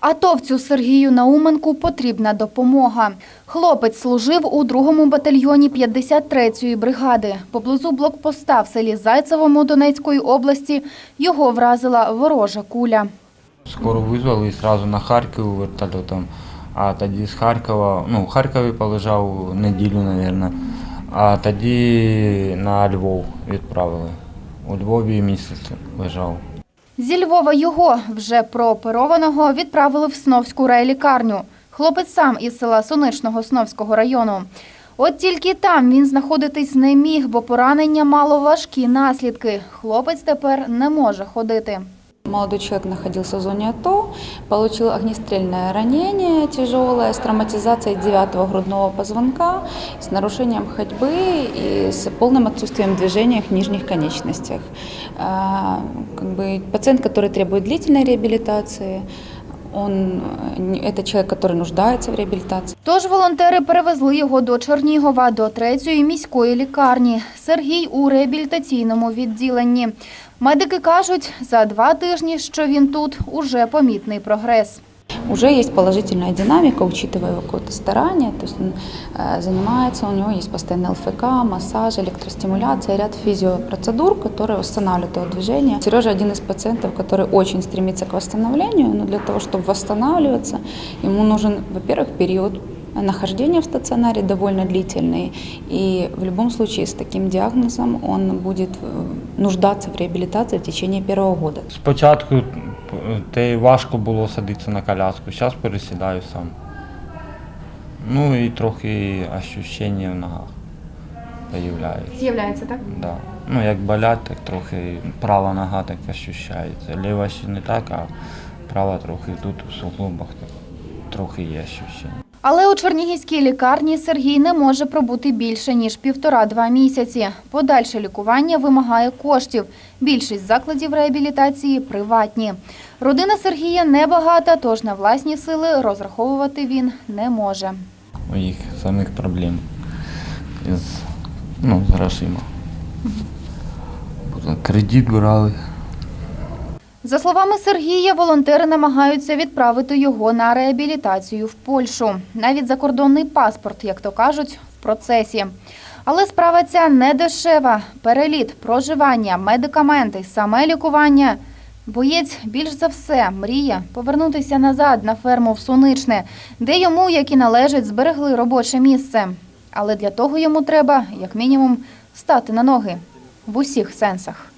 Атовцю Сергію Науменку потрібна допомога. Хлопець служив у другому батальйоні 53-ї бригади. Поблизу блокпоста в селі Зайцевому Донецької області його вразила ворожа куля. Скоро визвали і одразу на Харків вертольотом. А тоді з Харкова, ну, в Харкові полежав неділю, мабуть. А тоді на Львов відправили. У Львові місяць лежав. Зі Львова його, вже прооперованого, відправили в Сновську райлікарню. Хлопець сам із села Соничного Сновського району. От тільки там він знаходитись не міг, бо поранення мало важкі наслідки. Хлопець тепер не може ходити. Молодой человек находился в зоне АТО, получил огнестрельное ранение тяжелое с травматизацией девятого грудного позвонка, с нарушением ходьбы и с полным отсутствием движения в нижних конечностях. А, Как бы пациент, который требует длительной реабилитации, он, э, не- это человек, который нуждается в реабилитации. Тож волонтери перевезли його до Чернігова, до третьої міської лікарні. Сергій у реабілітаційному відділенні. Медики кажуть, за два тижні, що він тут, уже помітний прогрес. Уже есть положительная динамика, учитывая его какое-то старание. То есть он э, занимается, у него есть постоянный ЛФК, массаж, электростимуляция, ряд физиопроцедур, которые восстанавливают его движение. Сережа один из пациентов, который очень стремится к восстановлению, но для того, чтобы восстанавливаться, ему нужен, во-первых, период нахождения в стационаре довольно длительный. И в любом случае с таким диагнозом он будет э, нуждаться в реабилитации в течение первого года. Спочатку те важко було садитися на коляску, зараз пересідаю сам. Ну і трохи ощущення в ногах з'являється. З'являється так? Да. Ну, як болять, так трохи права нога так ощущається. Ліва ще не так, а права трохи тут в суглобах так, трохи є ощущення. Але у Чернігівській лікарні Сергій не може пробути більше ніж півтора-два місяці. Подальше лікування вимагає коштів. Більшість закладів реабілітації приватні. Родина Сергія небагата, тож на власні сили розраховувати він не може. У їх самих проблем з, ну, з грошима. Кредит брали. За словами Сергія, волонтери намагаються відправити його на реабілітацію в Польщу. Навіть закордонний паспорт, як то кажуть, в процесі. Але справа ця не дешева. Переліт, проживання, медикаменти, саме лікування. Боєць більш за все мріє повернутися назад на ферму в Суничне, де йому, як і належить, зберегли робоче місце. Але для того йому треба, як мінімум, стати на ноги в усіх сенсах.